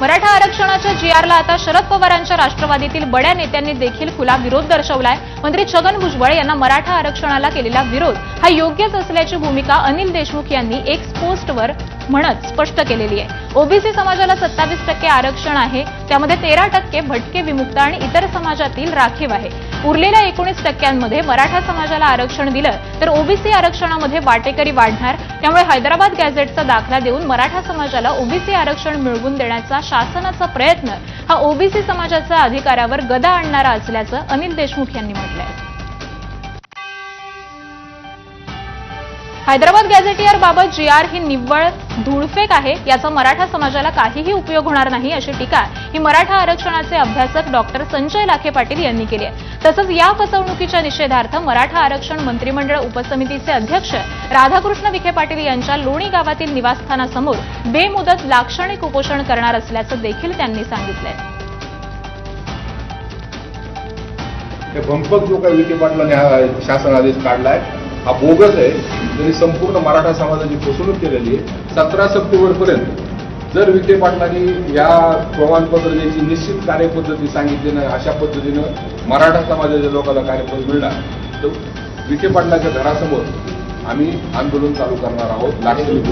मराठा आरक्षणाच्या जी आरला आता शरद पवारांच्या राष्ट्रवादीतील बड्या नेत्यांनी देखील खुला विरोध दर्शवलाय. मंत्री छगन भुजबळ यांना मराठा आरक्षणाला केलेला विरोध हा योग्यच असल्याची भूमिका अनिल देशमुख यांनी एक्स पोस्टवर म्हणत स्पष्ट केलेली आहे. ओबीसी समाजाला सत्तावीस टक्के आरक्षण आहे. त्यामध्ये तेरा टक्के भटके विमुक्त आणि इतर समाजातील राखीव आहे. उरलेल्या एकोणीस टक्क्यांमध्ये मराठा समाजाला आरक्षण दिलं तर ओबीसी आरक्षणामध्ये वाटेकरी वाढणार. त्यामुळे हैदराबाद गॅझेटचा दाखला देऊन मराठा समाजाला ओबीसी आरक्षण मिळवून देण्याचा शासनाचा प्रयत्न हा ओबीसी समाजाच्या अधिकारावर गदा आणणारा असल्याचं अनिल देशमुख यांनी म्हटलं आहे हैदराबाद गॅझेटियर बाबत जी आर ही निव्वळ धूळफेक आहे याचा मराठा समाजाला काहीही उपयोग होणार नाही अशी टीका ही मराठा आरक्षणाचे अभ्यासक डॉक्टर संजय लाखे पाटील यांनी केली आहे. तसंच या फसवणुकीच्या निषेधार्थ मराठा आरक्षण मंत्रिमंडळ उपसमितीचे अध्यक्ष राधाकृष्ण विखे पाटील यांच्या लोणी गावातील निवासस्थानासमोर बेमुदत लाक्षणिक उपोषण करणार असल्याचं देखील त्यांनी सांगितलंय. भंपक जो काही विखे पाटलाने हा शासन आदेश काढलाय हा बोगस आहे त्यांनी संपूर्ण मराठा समाजाची फसवणूक केलेली आहे. सतरा सप्टेंबरपर्यंत जर विखे पाटलांनी या प्रमाणपत्र द्यायची निश्चित कार्यपद्धती सांगितली नाही अशा पद्धतीनं मराठा समाजाच्या लोकांना कार्यपद मिळणार. तर विखे पाटलांच्या घरासमोर आम्ही आंदोलन चालू करणार आहोत लाक्षणिक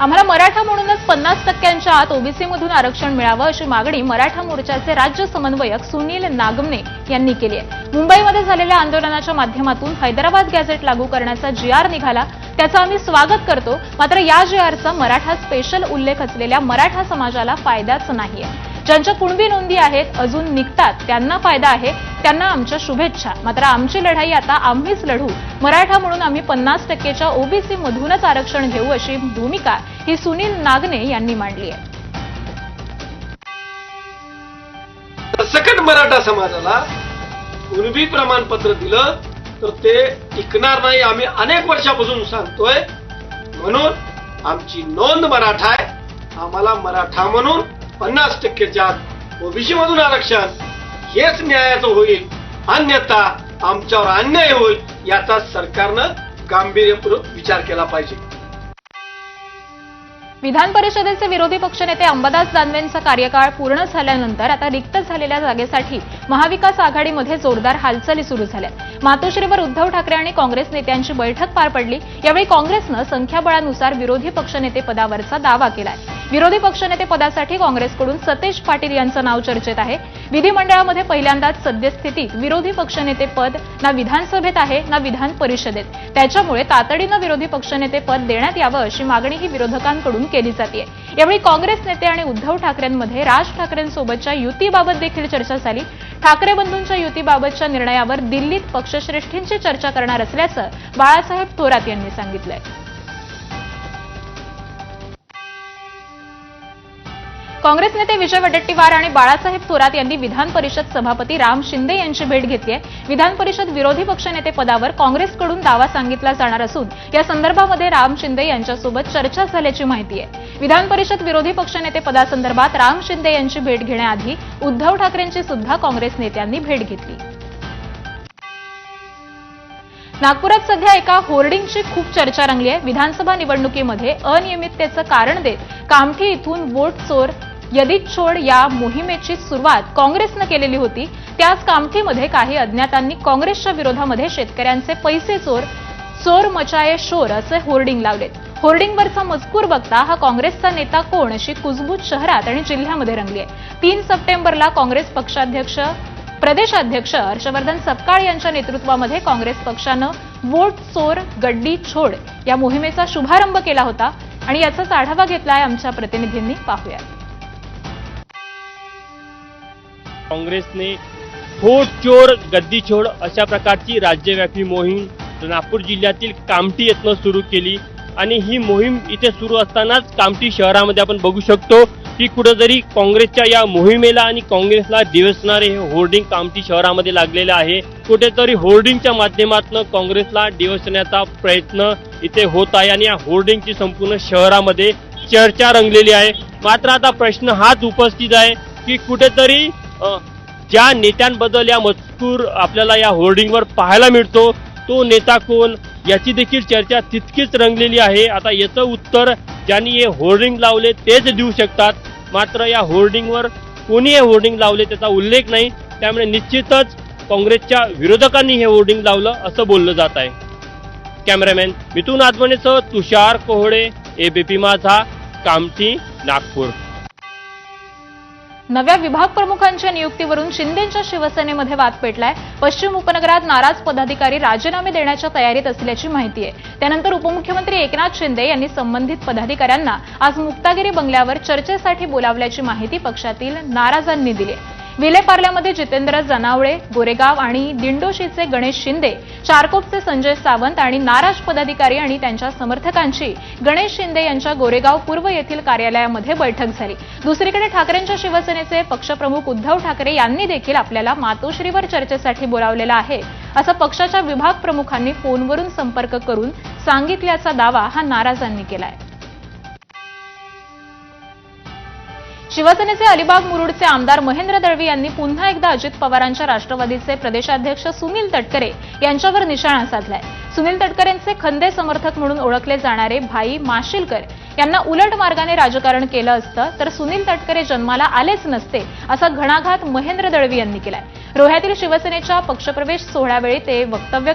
आम्हाला मराठा म्हणूनच पन्नास टक्क्यांच्या आत ओबीसीमधून आरक्षण मिळावं अशी मागणी मराठा मोर्चाचे राज्य समन्वयक सुनील नागमने यांनी केली आहे. मुंबईमध्ये झालेल्या आंदोलनाच्या माध्यमातून हैदराबाद गॅझेट लागू करण्याचा जी आर निघाला त्याचं आम्ही स्वागत करतो. मात्र या जी आरचा मराठा स्पेशल उल्लेख असलेल्या मराठा समाजाला फायदाच आहे ज्यांच्या कुणबी नोंदी आहेत अजून निघतात त्यांना फायदा आहे त्यांना आमच्या शुभेच्छा. मात्र आमची लढाई आता आम्हीच लढू. मराठा म्हणून आम्ही पन्नास टक्केच्या ओबीसी मधूनच आरक्षण घेऊ अशी भूमिका ही सुनील नागने यांनी मांडली आहे. सकट मराठा समाजाला कुणबी प्रमाणपत्र दिलं तर ते टिकणार नाही आम्ही अनेक वर्षापासून सांगतोय. म्हणून आमची नोंद मराठा आहे. आम्हाला मराठा म्हणून पन्नास टक्केच्या ओबीसी मधून आरक्षण हेच न्यायाचं होईल. अन्यथा आमच्यावर अन्याय होईल याचा सरकारनं गांभीर्यपूर्वक विचार केला पाहिजे. विधान परिषदेचे विरोधी पक्षनेते अंबादास दानवेंचा कार्यकाळ पूर्ण झाल्यानंतर आता रिक्त झालेल्या जागेसाठी महाविकास आघाडीमध्ये जोरदार हालचाली सुरू झाल्या मातोश्रीवर उद्धव ठाकरे आणि काँग्रेस नेत्यांची बैठक पार पडली. यावेळी काँग्रेसनं संख्याबळानुसार विरोधी पक्षनेते पदावरचा दावा केलाय. विरोधी पक्षनेते पदासाठी काँग्रेसकडून सतेज पाटील यांचं नाव चर्चेत आहे. विधिमंडळामध्ये पहिल्यांदाच सद्यस्थितीत विरोधी पक्षनेते पद ना विधानसभेत आहे ना विधान परिषदेत. त्याच्यामुळे तातडीनं विरोधी पक्षनेते पद देण्यात यावं अशी मागणी ही विरोधकांकडून केली जाते यावेळी काँग्रेस नेते आणि उद्धव ठाकरेंमध्ये राज ठाकरेंसोबतच्या युतीबाबत देखील चर्चा झाली. ठाकरे बंधूंच्या युतीबाबतच्या निर्णयावर दिल्लीत पक्षश्रेष्ठींशी चर्चा करणार असल्याचं बाळासाहेब थोरात यांनी सांगितलंय. काँग्रेस नेते विजय वडेट्टीवार आणि बाळासाहेब थोरात यांनी विधान परिषद सभापती राम शिंदे यांची भेट घेतली आहे विधान परिषद विरोधी पक्षनेते पदावर काँग्रेसकडून दावा सांगितला जाणार असून या संदर्भामध्ये राम शिंदे यांच्यासोबत चर्चा झाल्याची माहिती आहे. विधान परिषद विरोधी पक्षनेते पदासंदर्भात राम शिंदे यांची भेट घेण्याआधी उद्धव ठाकरेंची सुद्धा काँग्रेस नेत्यांनी भेट घेतली. नागपुरात सध्या एका होर्डिंगची खूप चर्चा रंगली आहे. विधानसभा निवडणुकीमध्ये अनियमिततेचं कारण देत कामठी इथून वोट चोर यदीत छोड या मोहिमेची सुरुवात काँग्रेसनं केलेली होती. त्याच कामठीमध्ये काही अज्ञातांनी काँग्रेसच्या विरोधामध्ये शेतकऱ्यांचे पैसे चोर चोर मचाये शोर असे होर्डिंग लावलेत. होर्डिंगवरचा मजकूर बघता हा काँग्रेसचा नेता कोण अशी कुजबूज शहरात आणि जिल्ह्यामध्ये रंगली आहे. तीन सप्टेंबरला काँग्रेस पक्षाध्यक्ष प्रदेशाध्यक्ष हर्षवर्धन सपकाळ यांच्या नेतृत्वामध्ये काँग्रेस पक्षानं वोट चोर गड्डी छोड या मोहिमेचा शुभारंभ केला होता आणि याचाच आढावा घेतलाय आमच्या प्रतिनिधींनी. पाहूया काँग्रेसने फोड चोर गद्दी छोड अशा प्रकारची राज्यव्यापी मोहीम नागपूर जिल्ह्यातील कामठी येथनं सुरू केली आणि ही मोहीम इथे सुरू असतानाच कामठी शहरामध्ये आपण बघू शकतो. की कुठेतरी काँग्रेसच्या या मोहिमेला आणि काँग्रेसला दिवसणारे हे होर्डिंग कामठी शहरामध्ये लागलेलं आहे. कुठेतरी होर्डिंगच्या माध्यमातून काँग्रेसला डिवसण्याचा प्रयत्न इथे होत आहे आणि या होर्डिंगची संपूर्ण शहरामध्ये चर्चा रंगलेली आहे. मात्र आता प्रश्न हाच उपस्थित आहे की कुठेतरी ज्या नेत्यांबद्दल या मजकूर आपल्याला या होर्डिंगवर पाहायला मिळतो तो नेता कोण याची देखील चर्चा तितकीच रंगलेली आहे. आता याचं उत्तर ज्यांनी हे होर्डिंग लावले तेच देऊ शकतात. मात्र या होर्डिंगवर कोणी हे होर्डिंग लावले त्याचा उल्लेख नाही. त्यामुळे निश्चितच काँग्रेसच्या विरोधकांनी हे होर्डिंग लावलं असं बोललं जात आहे. कॅमेरामॅन मिथुन आत्मनेसह तुषार कोहळे एबीपी माझा कामठी नागपूर. नव्या विभाग प्रमुखांच्या नियुक्तीवरून शिंदेच्या शिवसेनेमध्ये वाद पेटलाय. पश्चिम उपनगरात नाराज पदाधिकारी राजीनामे देण्याच्या तयारीत असल्याची माहिती आहे. त्यानंतर उपमुख्यमंत्री एकनाथ शिंदे यांनी संबंधित पदाधिकाऱ्यांना आज मुक्तागिरी बंगल्यावर चर्चेसाठी बोलावल्याची माहिती पक्षातील नाराजांनी दिली आहे. विलेपार्ल्यामध्ये जितेंद्र जनावळे गोरेगाव आणि दिंडोशीचे गणेश शिंदे चारकोपचे संजय सावंत आणि नाराज पदाधिकारी आणि त्यांच्या समर्थकांची गणेश शिंदे यांच्या गोरेगाव पूर्व येथील कार्यालयामध्ये बैठक झाली. दुसरीकडे ठाकरेंच्या शिवसेनेचे पक्षप्रमुख उद्धव ठाकरे यांनी देखील आपल्याला मातोश्रीवर चर्चेसाठी बोलावलेलं आहे. असं पक्षाच्या विभाग प्रमुखांनी फोनवरून संपर्क करून सांगितल्याचा दावा हा नाराजांनी केलाय. शिवसेनेचे अलिबाग मुरुडचे आमदार महेंद्र दळवी यांनी पुन्हा एकदा अजित पवारांच्या राष्ट्रवादीचे प्रदेशाध्यक्ष सुनील तटकरे यांच्यावर निशाणा साधलाय. सुनील तटकरेंचे खंदे समर्थक म्हणून ओळखले जाणारे भाई माशिलकर यांना उलट मार्गाने राजकारण केलं असतं तर सुनील तटकरे जन्माला आलेच नसते असा घणाघात महेंद्र दळवी यांनी केलाय. रोह्यातील शिवसेनेच्या पक्षप्रवेश सोहळ्यावेळी ते वक्तव्य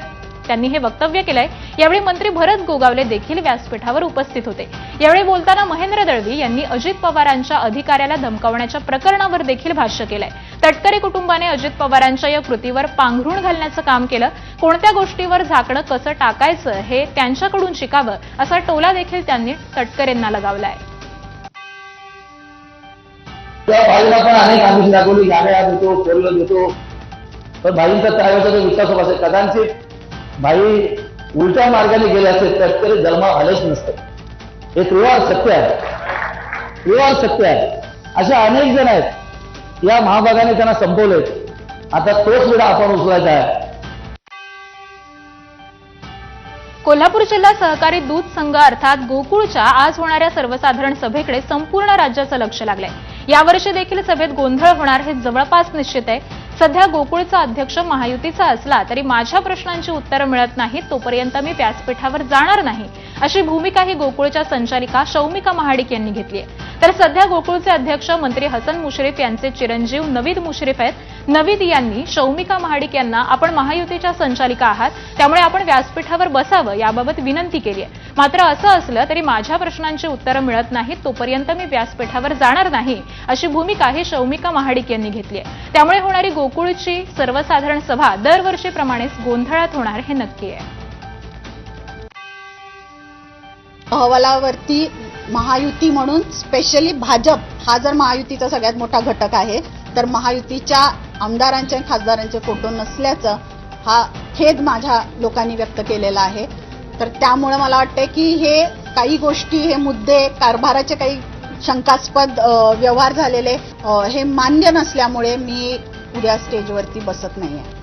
त्यांनी हे वक्तव्य केलंय. यावेळी मंत्री भरत गोगावले देखील व्यासपीठावर उपस्थित होते. यावेळी बोलताना महेंद्र दळवी यांनी अजित पवारांच्या अधिकाऱ्याला धमकावण्याच्या प्रकरणावर देखील भाष्य केलंय. तटकरे कुटुंबाने अजित पवारांच्या या कृतीवर पांघरुण घालण्याचं काम केलं. कोणत्या गोष्टीवर झाकणं कसं टाकायचं हे त्यांच्याकडून शिकावं असा टोला देखील त्यांनी तटकरेंना लगावलाय. त्या भाईला पण अनेक आमिष दाखवली गाड्या देतो फोरलं देतो. पण भाईंचा त्यावेळेचा विश्वास कदाचित भाई उलट्या मार्गाने गेले असेल तर तरी जन्मा आलेच नसते. हे त्रिवार सत्य आहे. त्रिवार सत्य आहे. असे अनेक जण आहेत. या महाभागाने त्यांना संपवले आता तोच वेळा आपण उचलायचा आहे. कोल्हापूर जिल्हा सहकारी दूध संघ अर्थात गोकुळच्या आज होणाऱ्या सर्वसाधारण सभेकडे संपूर्ण राज्याचं लक्ष लागलंय. यावर्षी देखील सभेत गोंधळ होणार हे जवळपास निश्चित आहे. सध्या गोकुळचा अध्यक्ष महायुतीचा असला तरी माझ्या प्रश्नांची उत्तरं मिळत नाहीत तोपर्यंत मी व्यासपीठावर जाणार नाही अशी भूमिका ही गोकुळच्या संचालिका शौमिका महाडिक यांनी घेतली आहे. तर सध्या गोकुळचे अध्यक्ष मंत्री हसन मुश्रीफ यांचे चिरंजीव नवीद मुश्रीफ आहेत. नवीद यांनी शौमिका महाडिक यांना आपण महायुतीच्या संचालिका आहात. त्यामुळे आपण व्यासपीठावर बसावं याबाबत विनंती केली आहे. मात्र असं असलं तरी माझ्या प्रश्नांची उत्तरं मिळत नाहीत तोपर्यंत मी व्यासपीठावर जाणार नाही अशी भूमिका ही शौमिका महाडिक यांनी घेतली आहे. त्यामुळे होणारी गोकुळची सर्वसाधारण सभा दरवर्षीप्रमाणेच गोंधळात होणार हे नक्की आहे. अहवालावरती महायुती म्हणून स्पेशली भाजप हा जर महायुतीचा सगळ्यात मोठा घटक आहे तर महायुतीच्या आमदारांचे आणि खासदारांचे फोटो नसल्याचं हा खेद माझ्या लोकांनी व्यक्त केलेला आहे. तर त्यामुळे मला वाटतं की हे काही गोष्टी हे मुद्दे कारभाराचे काही शंकास्पद व्यवहार झालेले हे मान्य नसल्यामुळे मी उद्या स्टेजवरती बसत नाही आहे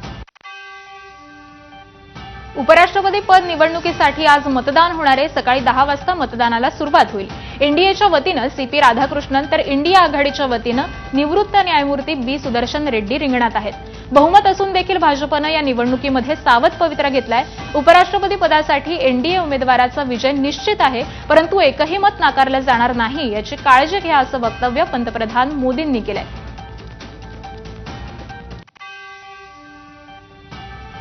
उपराष्ट्रपती पद निवडणुकीसाठी आज मतदान होणारे सकाळी दहा वाजता मतदानाला सुरुवात होईल. एनडीएच्या वतीनं सी पी राधाकृष्णन तर इंडिया आघाडीच्या वतीनं निवृत्त न्यायमूर्ती बी सुदर्शन रेड्डी रिंगणात आहेत. बहुमत असून देखील भाजपनं या निवडणुकीमध्ये सावध पवित्रा घेतलाय. उपराष्ट्रपती पदासाठी एनडीए उमेदवाराचा विजय निश्चित आहे परंतु एकही मत नाकारलं जाणार नाही याची काळजी घ्या असं वक्तव्य पंतप्रधान मोदींनी केलंय.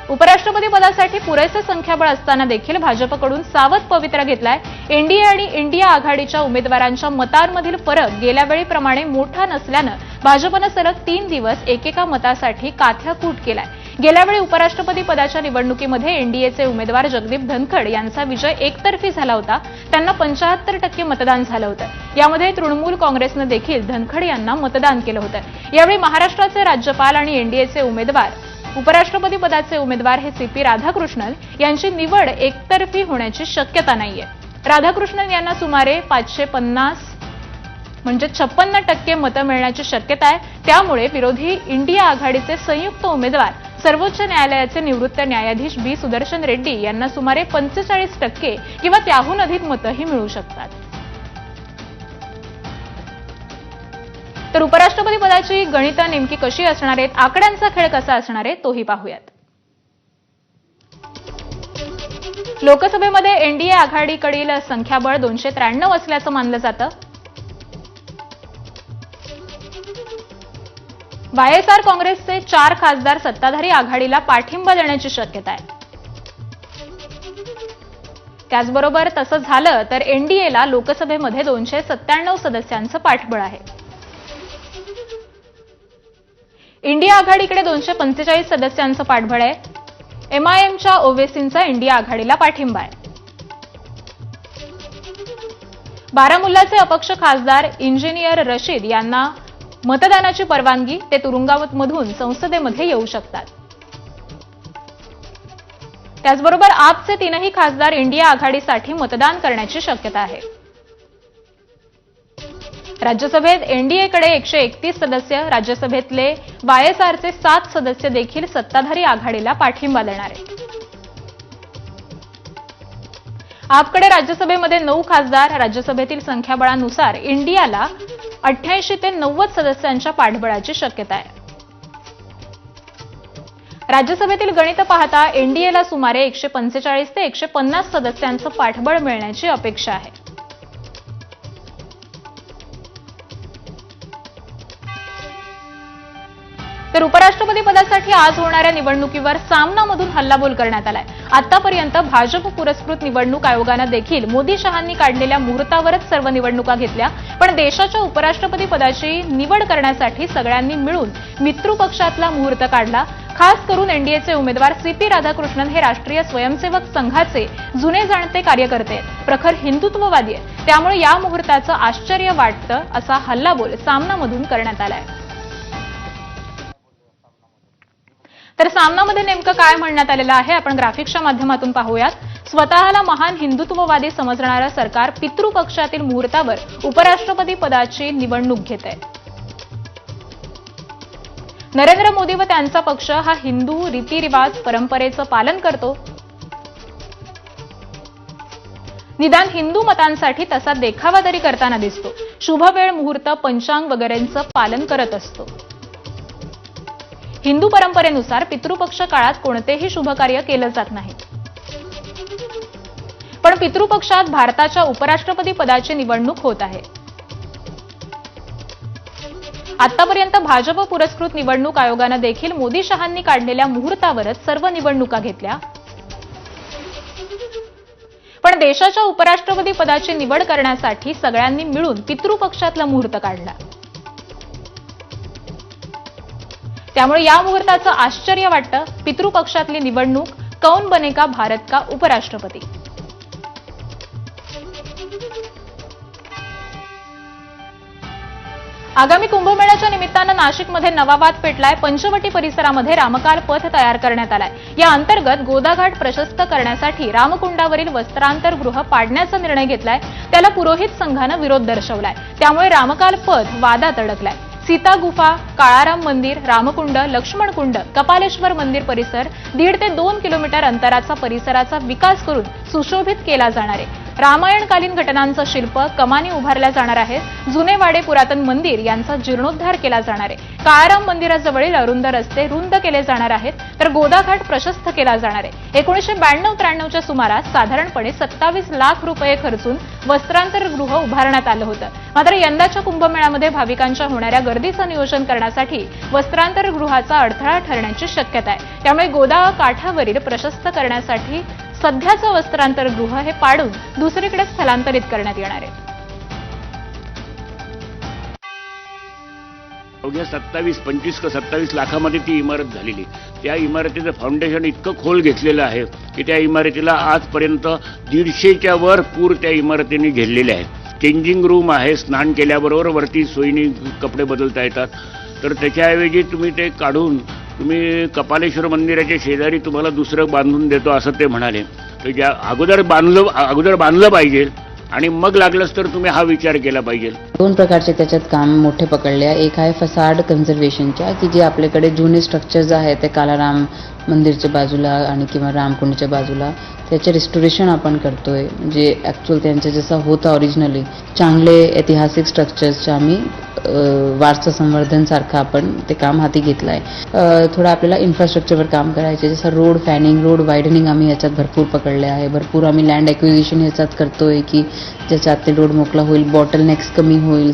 उपराष्ट्रपती पदासाठी पुरेसे संख्याबळ असताना देखील भाजपकडून सावध पवित्रा घेतलाय. एनडीए आणि इंडिया आघाडीच्या उमेदवारांच्या मतांमधील फरक गेल्यावेळीप्रमाणे मोठा नसल्यानं भाजपनं सलग तीन दिवस एकेका मतासाठी काथ्याकूट केलाय. गेल्यावेळी उपराष्ट्रपती पदाच्या निवडणुकीमध्ये एनडीएचे उमेदवार जगदीप धनखड यांचा विजय एकतर्फी झाला होता. त्यांना पंचाहत्तर टक्के मतदान झालं होतं. यामध्ये तृणमूल काँग्रेसनं देखील धनखड यांना मतदान केलं होतं. यावेळी महाराष्ट्राचे राज्यपाल आणि एनडीएचे उमेदवार उपराष्ट्रपती पदाचे उमेदवार हे सीपी राधाकृष्णन यांची निवड एकतर्फी होण्याची शक्यता नाहीये. राधाकृष्णन यांना सुमारे पाचशे पन्नास म्हणजे छप्पन्न टक्के मतं मिळण्याची शक्यता आहे. त्यामुळे विरोधी इंडिया आघाडीचे संयुक्त उमेदवार सर्वोच्च न्यायालयाचे निवृत्त न्यायाधीश बी सुदर्शन रेड्डी यांना सुमारे पंचेचाळीस टक्के किंवा त्याहून अधिक मतंही मिळू शकतात. तर उपराष्ट्रपती पदाची गणितं नेमकी कशी असणार आहेत? आकड्यांचा खेळ कसा असणार आहे? तोही पाहूयात. लोकसभेमध्ये एनडीए आघाडीकडील संख्याबळ दोनशे त्र्याण्णव असल्याचं मानलं जातं. वायएसआर काँग्रेसचे चार खासदार सत्ताधारी आघाडीला पाठिंबा देण्याची शक्यता आहे. त्याचबरोबर तसं झालं तर एनडीएला लोकसभेमध्ये दोनशे सत्त्याण्णव सदस्यांचं पाठबळ आहे. इंडिया आघाडीकडे दोनशे पंचेचाळीस सदस्यांचं पाठबळ आहे. एमआयएमच्या ओवेसींचा इंडिया आघाडीला पाठिंबा आहे. बारामुल्लाचे अपक्ष खासदार इंजिनियर रशीद यांना मतदानाची परवानगी ते तुरुंगामधून संसदेमध्ये येऊ शकतात. त्याचबरोबर आपचे तीनही खासदार इंडिया आघाडीसाठी मतदान करण्याची शक्यता आहे. राज्यसभेत एनडीएकडे एकशे एकतीस सदस्य राज्यसभेतले वायएसआरचे सात सदस्य देखील सत्ताधारी आघाडीला पाठिंबा देणार आहेत. आपकडे राज्यसभेमध्ये नऊ खासदार राज्यसभेतील संख्याबळानुसार इंडियाला अठ्ठ्याऐंशी ते नव्वद सदस्यांच्या पाठबळाची शक्यता आहे. राज्यसभेतील गणित पाहता एनडीएला सुमारे एकशे पंचेचाळीस ते एकशे पन्नास सदस्यांचं पाठबळ मिळण्याची अपेक्षा आहे. तर उपराष्ट्रपती पदासाठी आज होणाऱ्या निवडणुकीवर सामनामधून हल्लाबोल करण्यात आलाय. आतापर्यंत भाजप पुरस्कृत निवडणूक आयोगानं देखील मोदी शहांनी काढलेल्या मुहूर्तावरच सर्व निवडणुका घेतल्या पण देशाच्या उपराष्ट्रपती पदाची निवड करण्यासाठी सगळ्यांनी मिळून मित्रू पक्षातला मुहूर्त काढला. खास करून एनडीएचे उमेदवार सी पी राधाकृष्णन हे राष्ट्रीय स्वयंसेवक संघाचे जुने जाणते कार्यकर्ते प्रखर हिंदुत्ववादी आहेत. त्यामुळे या मुहूर्ताचं आश्चर्य वाटतं असा हल्लाबोल सामनामधून करण्यात आलाय. तर सामनामध्ये नेमकं काय म्हणण्यात आलेलं आहे? आपण ग्राफिक्सच्या माध्यमातून पाहूयात. स्वतःला महान हिंदुत्ववादी समजणारं सरकार पितृ पक्षातील मुहूर्तावर उपराष्ट्रपती पदाची निवडणूक घेत आहे नरेंद्र मोदी व त्यांचा पक्ष हा हिंदू रीतिरिवाज परंपरेचं पालन करतो. निदान हिंदू मतांसाठी तसा देखावा तरी करताना दिसतो. शुभ वेळ मुहूर्त पंचांग वगैरेंचं पालन करत असतो. हिंदू परंपरेनुसार पितृपक्ष काळात कोणतेही शुभकार्य केलं जात नाही. पण पितृपक्षात भारताच्या उपराष्ट्रपती पदाची निवडणूक होत आहे. आतापर्यंत भाजप पुरस्कृत निवडणूक आयोगानं देखील मोदी शहांनी काढलेल्या मुहूर्तावरच सर्व निवडणुका घेतल्या. पण देशाच्या उपराष्ट्रपती पदाची निवड करण्यासाठी सगळ्यांनी मिळून पितृपक्षातला मुहूर्त काढला. त्यामुळे या मुहूर्ताचं आश्चर्य वाटतं. पितृपक्षातली निवडणूक कौन बनेगा भारत का उपराष्ट्रपती? आगामी कुंभमेळ्याच्या निमित्तानं नाशिकमध्ये नवा वाद पेटलाय. पंचवटी परिसरामध्ये रामकाल पथ तयार करण्यात आलाय. या अंतर्गत गोदाघाट प्रशस्त करण्यासाठी रामकुंडावरील वस्त्रांतर गृह पाडण्याचा निर्णय घेतलाय. त्याला पुरोहित संघानं विरोध दर्शवलाय. त्यामुळे रामकाल पथ वादात अडकलाय. सीता गुफा काळाराम मंदिर रामकुंड लक्ष्मणकुंड कपालेश्वर मंदिर परिसर दीड ते दोन किलोमीटर अंतराचा परिसराचा विकास करून सुशोभित केला जाणार आहे. रामायणकालीन घटनांचं शिल्प कमानी उभारल्या जाणार आहेत. जुने वाडे पुरातन मंदिर यांचा जीर्णोद्धार केला जाणार आहे. काळाराम मंदिराजवळील अरुंद रस्ते रुंद केले जाणार आहेत तर गोदाघाट प्रशस्त केला जाणार आहे. एकोणीशे ब्याण्णव त्र्याण्णवच्या सुमारास साधारणपणे सत्तावीस लाख रुपये खर्चून वस्त्रांतर गृह उभारण्यात आलं होतं. मात्र यंदाच्या कुंभमेळ्यामध्ये भाविकांच्या होणाऱ्या गर्दीचं नियोजन करण्यासाठी वस्त्रांतर गृहाचा अडथळा ठरण्याची शक्यता आहे. त्यामुळे गोदा काठावरील प्रशस्त करण्यासाठी सध्याचं वस्त्रांतर गृह हे पाडून दुसरीकडे स्थलांतरित करण्यात येणार आहे. अवघ्या सत्तावीस पंचवीस का सत्तावीस लाखामध्ये ती इमारत झालेली. त्या इमारतीचं फाउंडेशन इतकं खोल घेतलेलं आहे की त्या इमारतीला आजपर्यंत दीडशेच्या वर पूर त्या इमारतीने घेरलेले आहेत. चेंजिंग रूम आहे स्नान केल्याबरोबर वरती सोयीनी कपडे बदलता येतात. तर त्याच्याऐवजी तुम्ही ते काढून तुम्ही कपालेश्वर मंदिराच्या शेजारी तुम्हाला दुसरं बांधून देतो असं ते म्हणाले. तर ज्या अगोदर बांधलं अगोदर बांधलं पाहिजे आणि मग लागलंच तर तुम्ही हा विचार केला पाहिजे. दोन प्रकारचे त्याच्यात काम मोठे पकडले. आहे एक आहे फसाड कन्झर्वेशनच्या की जे आपल्याकडे जुने स्ट्रक्चर्स आहेत ते कालाराम मंदिरच्या बाजूला आणि किंवा रामकुंडच्या बाजूला त्याचे रिस्टोरेशन आपण करतोय. म्हणजे ॲक्च्युअल त्यांचं जसं होतं ओरिजिनली चांगले ऐतिहासिक स्ट्रक्चर्सचं आम्ही वारसा संवर्धनसारखं आपण ते काम हाती घेतलं आहे थोडं आपल्याला इन्फ्रास्ट्रक्चरवर काम करायचे जसं रोड फॅनिंग रोड वायडनिंग आम्ही याच्यात भरपूर पकडले आहे. भरपूर आम्ही लँड ॲक्विजिशन याच्यात करतोय की ज्याच्यात ते रोड मोकळा होईल बॉटल नेक्स कमी होईल.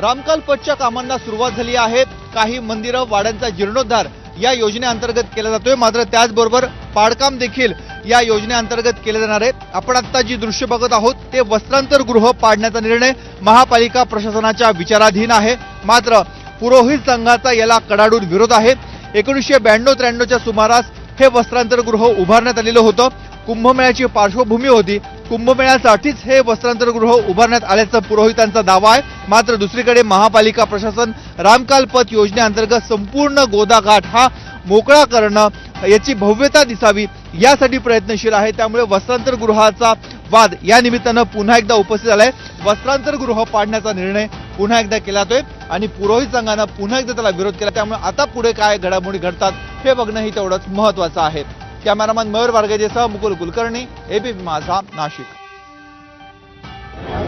रामकालपटच्या कामांना सुरुवात झाली आहे. काही मंदिरं वाड्यांचा जीर्णोद्धार या योजनेअंतर्गत केला जातोय. मात्र त्याचबरोबर पाडकाम देखील या योजनेअंतर्गत केले जाणार आहे आपण आता जी दृश्य बघत आहोत ते वस्त्रांतर गृह पाडण्याचा निर्णय महापालिका प्रशासनाच्या विचाराधीन आहे. मात्र पुरोहित संघाचा याला कडाडून विरोध आहे. एकोणीसशे ब्याण्णव त्र्याण्णवच्या सुमारास हे वस्त्रांतर गृह उभारण्यात आलेलं होतं. कुंभमेळ्याची पार्श्वभूमी होती. कुंभमेळ्यासाठीच हे वस्त्रांतरगृह उभारण्यात आल्याचा पुरोहितांचा दावा आहे. मात्र दुसरीकडे महापालिका प्रशासन रामकाल पथ योजनेअंतर्गत संपूर्ण गोदाघाट हा मोकळा करणं याची भव्यता दिसावी यासाठी प्रयत्नशील आहे. त्यामुळे वस्त्रांतरगृहाचा वाद या निमित्तानं पुन्हा एकदा उपस्थित झालाय. वस्त्रांतरगृह पाडण्याचा निर्णय पुन्हा एकदा केला जातोय आणि पुरोहित संघानं पुन्हा एकदा त्याला विरोध केला. त्यामुळे आता पुढे काय घडामोडी घडतात हे बघणंही तेवढंच महत्वाचं आहे. कॅमेरामॅन मयूर वारगेजेसह मुकुल कुलकर्णी एबीपी माझा नाशिक.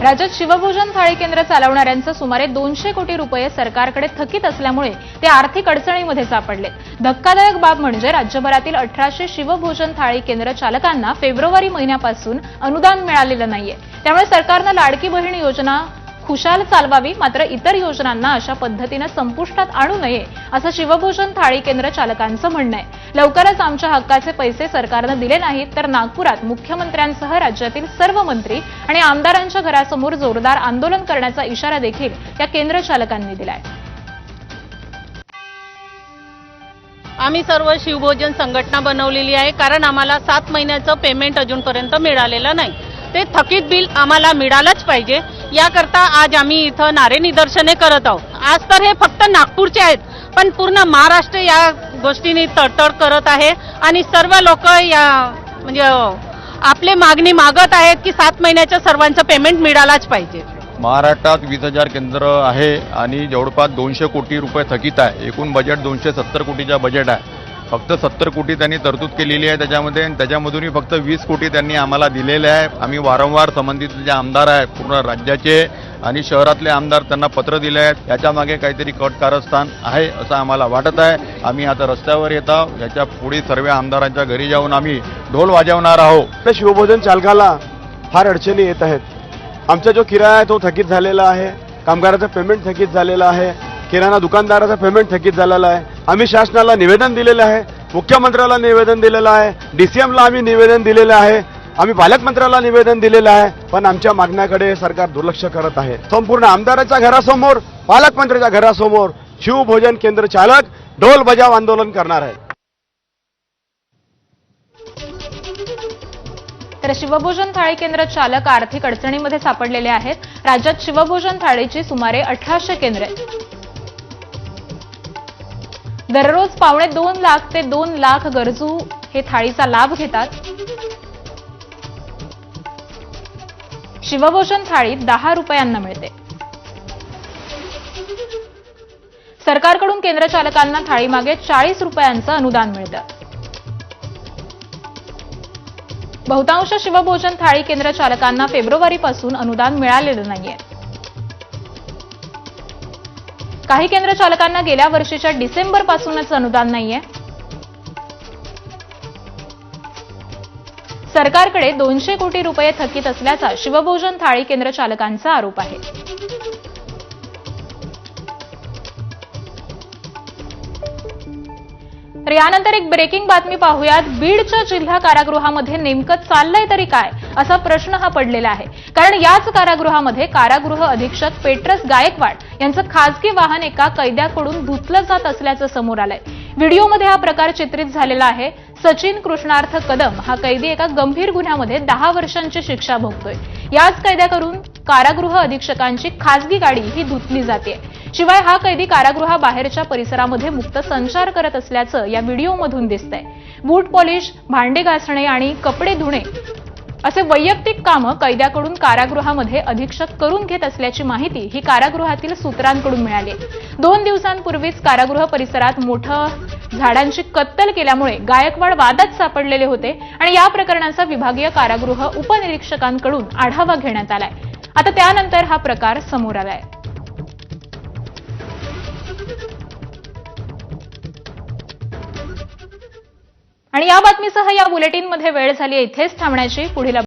राज्यात शिवभोजन थाळी केंद्र चालवणाऱ्यांचं सुमारे दोनशे कोटी रुपये सरकारकडे थकीत असल्यामुळे ते आर्थिक अडचणीमध्ये सापडले. धक्कादायक बाब म्हणजे राज्यभरातील अठराशे शिवभोजन थाळी केंद्र चालकांना फेब्रुवारी महिन्यापासून अनुदान मिळालेलं नाहीये. त्यामुळे सरकारनं लाडकी बहीण योजना खुशाल चालवावी मात्र इतर योजनांना अशा पद्धतीनं संपुष्टात आणू नये असं शिवभोजन थाळी केंद्र चालकांचं म्हणणं आहे. लवकरच आमच्या हक्काचे पैसे सरकारनं दिले नाहीत तर नागपुरात मुख्यमंत्र्यांसह राज्यातील सर्व मंत्री आणि आमदारांच्या घरासमोर जोरदार आंदोलन करण्याचा इशारा देखील या केंद्र चालकांनी दिलाय. आम्ही सर्व शिवभोजन संघटना बनवलेली आहे कारण आम्हाला सात महिन्याचं पेमेंट अजूनपर्यंत मिळालेलं नाही. ते थकीत बिल आम्हाला मिळालंच पाहिजे. याकरता आज आम्ही इथं नारे निदर्शने करत आहोत. आज तर हे फक्त नागपूरचे आहेत पण पूर्ण महाराष्ट्र या गोष्टीने तडतड करत आहे आणि सर्व लोक या म्हणजे आपले मागणी मागत आहेत की सात महिन्याच्या सर्वांचं पेमेंट मिळालाच पाहिजे. महाराष्ट्रात वीस हजार केंद्र आहे आणि जवळपास दोनशे कोटी रुपये थकीत आहे. एकूण बजेट दोनशे सत्तर कोटीचा बजेट आहे. फक्त सत्तर कोटी त्यांनी तरतूद केलेली आहे त्याच्यामध्ये. आणि त्याच्यामधूनही फक्त वीस कोटी त्यांनी आम्हाला दिलेले आहे. आम्ही वारंवार संबंधित जे आमदार आहे पूर्ण राज्याचे आणि शहरातले आमदार त्यांना पत्र दिले आहेत. याच्यामागे काहीतरी कट कारस्थान आहे असं आम्हाला वाटत आहे. आम्ही आता रस्त्यावर येत आहोत. याच्यापुढे सर्व आमदारांच्या घरी जाऊन आम्ही ढोल वाजवणार आहोत. शिवभोजन चालकाला फार अडचणी येत आहेत. आमचा जो किराया आहे तो थकीत झालेला आहे. कामगाराचं पेमेंट थकीत झालेलं आहे. किराणा दुकानदाराचं पेमेंट थकीत झालेलं आहे. आम्ही शासनाला निवेदन दिलेलं आहे मुख्यमंत्र्याला निवेदन दिलेलं आहे डीसीएमला आम्ही निवेदन दिलेलं आहे आम्ही पालकमंत्र्याला निवेदन दिलेलं आहे पण आमच्या मागण्याकडे सरकार दुर्लक्ष करत आहे. संपूर्ण आमदाराच्या घरासमोर पालकमंत्र्याच्या घरासमोर शिवभोजन केंद्र चालक ढोल बजाव आंदोलन करणार आहे. तर शिवभोजन थाळी केंद्र चालक आर्थिक अडचणीमध्ये सापडलेले आहेत. राज्यात शिवभोजन थाळीची सुमारे अठराशे केंद्र. आहेत दररोज पावणे दोन लाख ते दोन लाख गरजू हे थाळीचा लाभ घेतात. शिवभोजन थाळी दहा रुपयांना मिळते. सरकारकडून केंद्र चालकांना थाळीमागे चाळीस रुपयांचं अनुदान मिळतं. बहुतांश शिवभोजन थाळी केंद्र चालकांना फेब्रुवारीपासून अनुदान मिळालेलं नाहीये. काही केंद्र चालकांना गेल्या वर्षीच्या डिसेंबर पासूनच अनुदान नाहीये. सरकारकडे दोनशे कोटी रुपये थकीत असल्याचा शिवभोजन थाळी केंद्र चालकांचा आरोप आहे. तर यानंतर एक ब्रेकिंग बातमी पाहूयात. बीडच्या जिल्हा कारागृहामध्ये नेमकं चाललंय तरी काय असा प्रश्न हा पडलेला आहे. कारण याच कारागृहामध्ये कारागृह अधीक्षक पेट्रस गायकवाड यांचं खासगी वाहन एका कैद्याकडून धुतलं जात असल्याचं समोर आलंय. व्हिडिओमध्ये हा प्रकार चित्रित झालेला आहे. सचिन कृष्णार्थ कदम हा कैदी एका गंभीर गुन्ह्यामध्ये दहा वर्षांची शिक्षा भोगतोय. याच कैद्याकडून कारागृह अधीक्षकांची खासगी गाडी ही धुतली जाते. शिवाय हा कैदी कारागृहाबाहेरच्या परिसरामध्ये मुक्त संचार करत असल्याचं या व्हिडिओमधून दिसतंय. बूट पॉलिश भांडे घासणे आणि कपडे धुणे असे वैयक्तिक कामं कैद्याकडून कारागृहामध्ये अधीक्षक करून घेत असल्याची माहिती ही कारागृहातील सूत्रांकडून मिळाली. दोन दिवसांपूर्वीच कारागृह परिसरात मोठं झाडांची कत्तल केल्यामुळे गायकवाड वादात सापडलेले होते आणि या प्रकरणाचा विभागीय कारागृह उपनिरीक्षकांकडून आढावा घेण्यात आलाय. आता त्यानंतर हा प्रकार समोर आलाय. आणि या बातमीसह या बुलेटिनमध्ये वेळ झाली इथेच थांबण्याची. पुढील